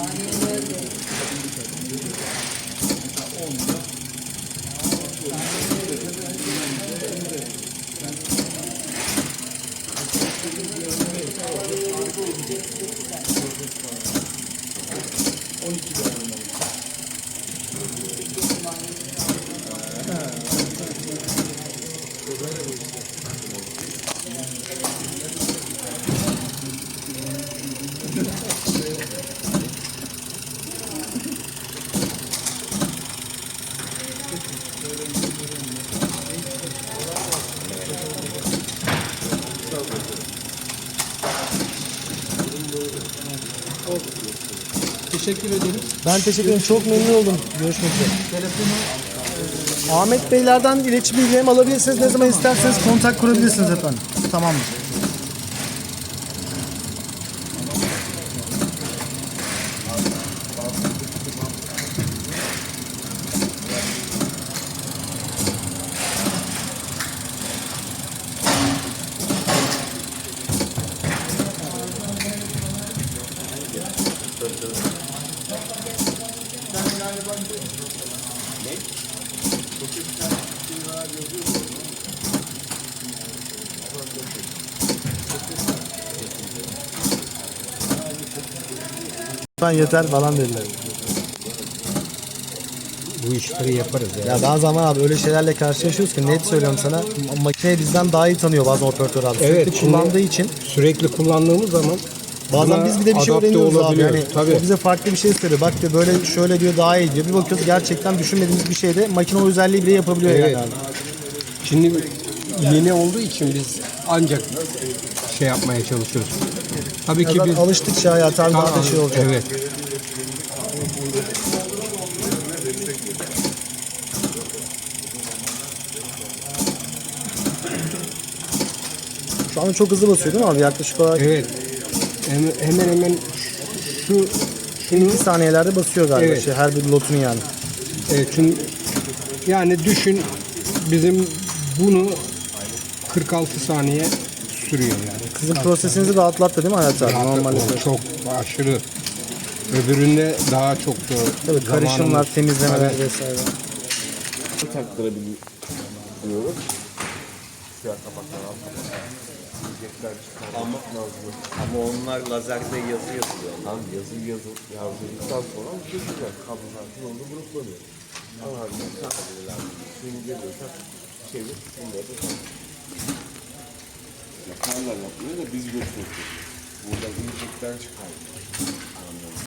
12 lira. Teşekkür ederim. Ben teşekkür ederim. Çok memnun oldum. Görüşmek üzere. Ahmet Beylerden iletişim bilgilerimi alabilirsiniz. Ne zaman isterseniz kontak kurabilirsiniz efendim. Tamamdır. Ben yeter falan dediler. Bu işleri yaparız ya. Ya bazı zaman abi öyle şeylerle karşılaşıyoruz ki net söylüyorum sana makineyi bizden daha iyi tanıyor bazı operatör abi. Evet, Sürekli şimdi- kullandığı için Sürekli kullandığımız zaman bazen buna biz bir de bir şey adapte öğreniyoruz abi. olabiliyor. Yani Tabii. o bize farklı bir şey söylüyor. Bak diyor böyle şöyle diyor daha iyi diyor. Bir bakıyoruz gerçekten düşünmediğimiz bir şeyde makine o özelliği bile yapabiliyor Evet. yani abi. Şimdi yeni olduğu için biz ancak şey yapmaya çalışıyoruz. Tabii ki biz alıştıkça hayat abi daha da şey olacak. Evet. Şu an çok hızlı basıyor değil mi abi? Yaklaşık olarak Evet. Hemen hemen, hemen şu şunu 2 saniyelerde basıyor galiba Evet. şey, her bir lotunu yani. evet, çünkü yani düşün bizim bunu 46 saniye sürüyor yani. Sizin prosesinizi rahatlattı değil mi hayat abi? Normalde. Çok aşırı. Öbüründe daha çok da Tabii karışımlar, temizlemeler vesaire. taktırabiliyoruz. Kapaklar alt kapaklar. Yiyecekler çıkarmak lazım. Ama onlar lazerde yazı yapıyor. Tam yazı yazı yazdıktan sonra çözeceğiz. Kablolar yolda gruplanıyor. Ama harbiden takmaları lazım. Şimdi geliyorsa çevir, bunları da tak. Yaparlar yapmıyor da biz götürüyoruz. Burada yiyecekler çıkardık.